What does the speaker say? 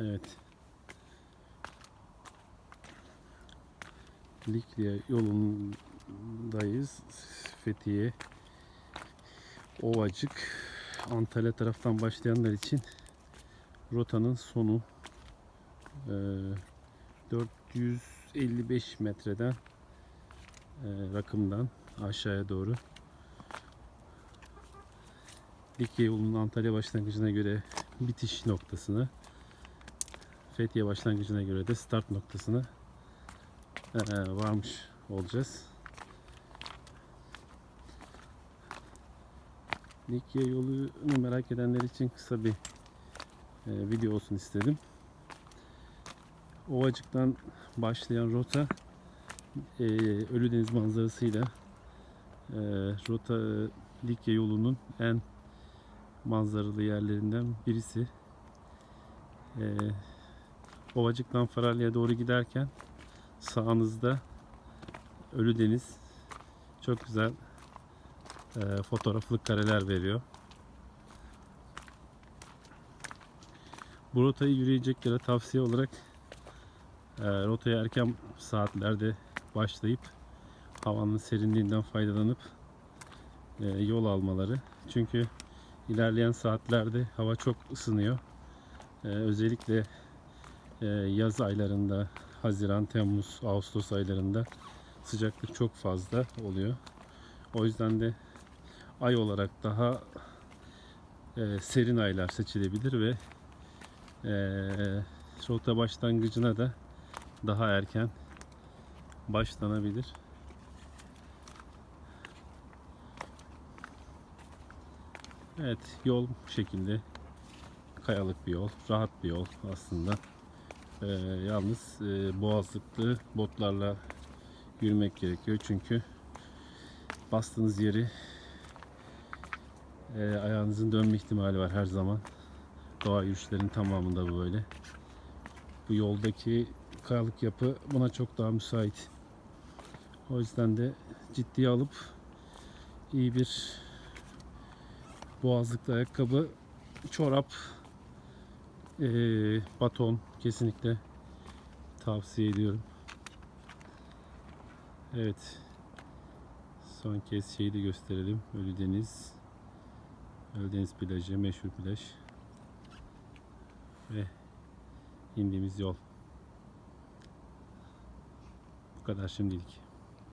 Evet. Likya yolundayız. Fethiye, Ovacık, Antalya taraftan başlayanlar için rotanın sonu Ee, 455 metreden e, rakımdan aşağıya doğru Likya yolunun Antalya başlangıcına göre bitiş noktasına Fethiye başlangıcına göre de start noktasına e, varmış olacağız. Likya yolunu merak edenler için kısa bir e, video olsun istedim. Ovacık'tan başlayan rota e, Ölüdeniz manzarasıyla rota Likya yolunun en manzaralı yerlerinden birisi. Ovacık'tan Faralya'ya doğru giderken sağınızda Ölüdeniz çok güzel e, fotoğraflık kareler veriyor. Bu rotayı yürüyeceklere tavsiye olarak e, rotaya erken saatlerde başlayıp havanın serinliğinden faydalanıp e, yol almaları. Çünkü ilerleyen saatlerde hava çok ısınıyor. E, özellikle yaz aylarında Haziran, Temmuz, Ağustos aylarında sıcaklık çok fazla oluyor. O yüzden de ay olarak daha e, serin aylar seçilebilir ve e, rota başlangıcına da daha erken başlanabilir. Evet yol bu şekilde kayalık bir yol, rahat bir yol aslında. Ee, yalnız e, boğazlıklı botlarla yürümek gerekiyor çünkü bastığınız yeri e, ayağınızın dönme ihtimali var her zaman. Doğa yürüyüşlerinin tamamında bu böyle. Bu yoldaki kayalık yapı buna çok daha müsait. O yüzden de ciddiye alıp iyi bir boğazlıklı ayakkabı, çorap, e, baton kesinlikle tavsiye ediyorum. Evet. Son kez şeyi de gösterelim. Ölüdeniz. Ölüdeniz plajı, meşhur plaj. Ve indiğimiz yol. Bu kadar şimdilik.